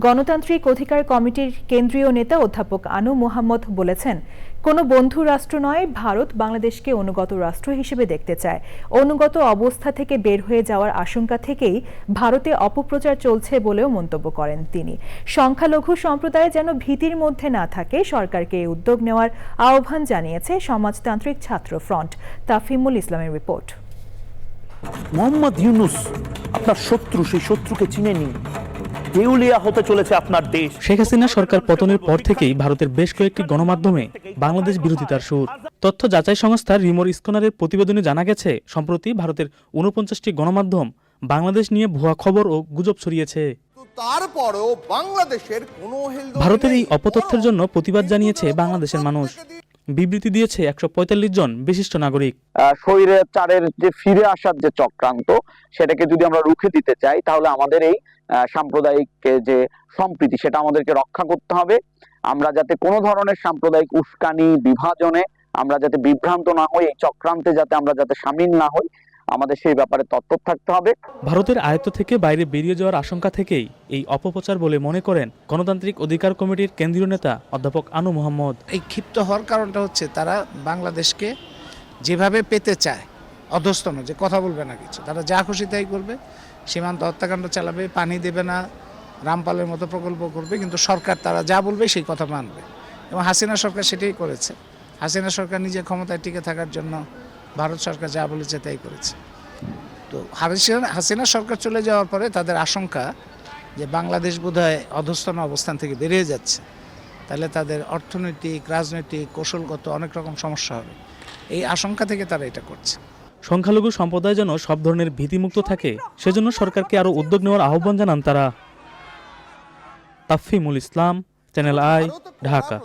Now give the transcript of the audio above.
গণতান্ত্রিক অধিকার কমিটির কেন্দ্রীয় নেতা অধ্যাপক আনু মোহাম্মদ বলেছেন, কোনো বন্ধু রাষ্ট্র নয়, ভারত বাংলাদেশকে অনুগত রাষ্ট্র হিসেবে দেখতে চায়। অনুগত অবস্থা থেকে বের হয়ে যাওয়ার আশঙ্কা থেকেই ভারতে অপপ্রচার চলছে বলেও মন্তব্য করেন তিনি। সংখ্যালঘু সম্প্রদায় যেন ভীতির মধ্যে না থাকে, সরকারকে এই উদ্যোগ নেওয়ার আহ্বান জানিয়েছে সমাজতান্ত্রিক ছাত্র ফ্রন্ট। তাফিমুল ইসলামের রিপোর্ট। মোহাম্মদ ইউনুস, আপনার শত্রু, সেই শত্রুকে চিনে নিন। দেউলিয়া হতে চলেছে আপনার দেশ। শেখ হাসিনা সরকার পতনের পর থেকেই ভারতের বেশ কয়েকটি গণমাধ্যমে বাংলাদেশ বিরোধিতার সুর। তথ্য যাচাই সংস্থা রিমোর ইস্কনারের প্রতিবেদনে জানা গেছে সম্প্রতি ভারতের উনপঞ্চাশটি গণমাধ্যম বাংলাদেশ নিয়ে ভুয়া খবর ও গুজব ছড়িয়েছে। তারপরেও বাংলাদেশের কোনো ভারতের এই অপতথ্যের জন্য প্রতিবাদ জানিয়েছে বাংলাদেশের মানুষ। বিবৃতি দিয়েছে একশো পঁয়তাল্লিশ জন বিশিষ্ট নাগরিক। শরীরে চারের যে ফিরে আসার যে চক্রান্ত, সেটাকে যদি আমরা রুখে দিতে চাই, তাহলে আমাদের এই সাম্প্রদায়িক যে সম্প্রীতি, সেটা আমাদেরকে রক্ষা করতে হবে। আমরা যাতে কোনো ধরনের সাম্প্রদায়িক উস্কানি, বিভাজনে আমরা যাতে বিভ্রান্ত না হই, এই চক্রান্তে যাতে আমরা যাতে সামিল না হই আমাদের সেই ব্যাপারে তৎপর থাকতে হবে। ভারতের আয়ত্ত থেকে বাইরে বেরিয়ে যাওয়ার আশঙ্কা থেকেই এই অপপ্রচার বলে মনে করেন গণতান্ত্রিক অধিকার কমিটির কেন্দ্রীয় নেতা অধ্যাপক আনু মোহাম্মদ। এই ক্ষিপ্ত হওয়ার কারণটা হচ্ছে তারা বাংলাদেশকে যেভাবে পেতে চায় অধস্তন যে কথা বলবে না কিছু। তারা যা খুশি তাই করবে সীমান্ত হত্যাকাণ্ড চালাবে পানি দেবে না রামপালের মতো প্রকল্প করবে কিন্তু সরকার তারা যা বলবে সেই কথা মানবে। এবং হাসিনা সরকার সেটাই করেছে। হাসিনা সরকার নিজের ক্ষমতায় টিকে থাকার জন্য ভারত সরকার যা বলেছে তাই করেছে। তো হাসিনা হাসিনা সরকার চলে যাওয়ার পরে তাদের আশঙ্কা যে বাংলাদেশ বোধহয় অধস্তন অবস্থান থেকে বেরিয়ে যাচ্ছে। তাহলে তাদের অর্থনৈতিক, রাজনৈতিক, কৌশলগত অনেক রকম সমস্যা হবে। এই আশঙ্কা থেকে তারা এটা করছে। সংখ্যালঘু সম্প্রদায় যেন সব ধরনের ভীতিমুক্ত থাকে, সেজন্য সরকারকে আরও উদ্যোগ নেওয়ার আহ্বান জানান তারা। Tafimul Islam, channel I, Dhaka.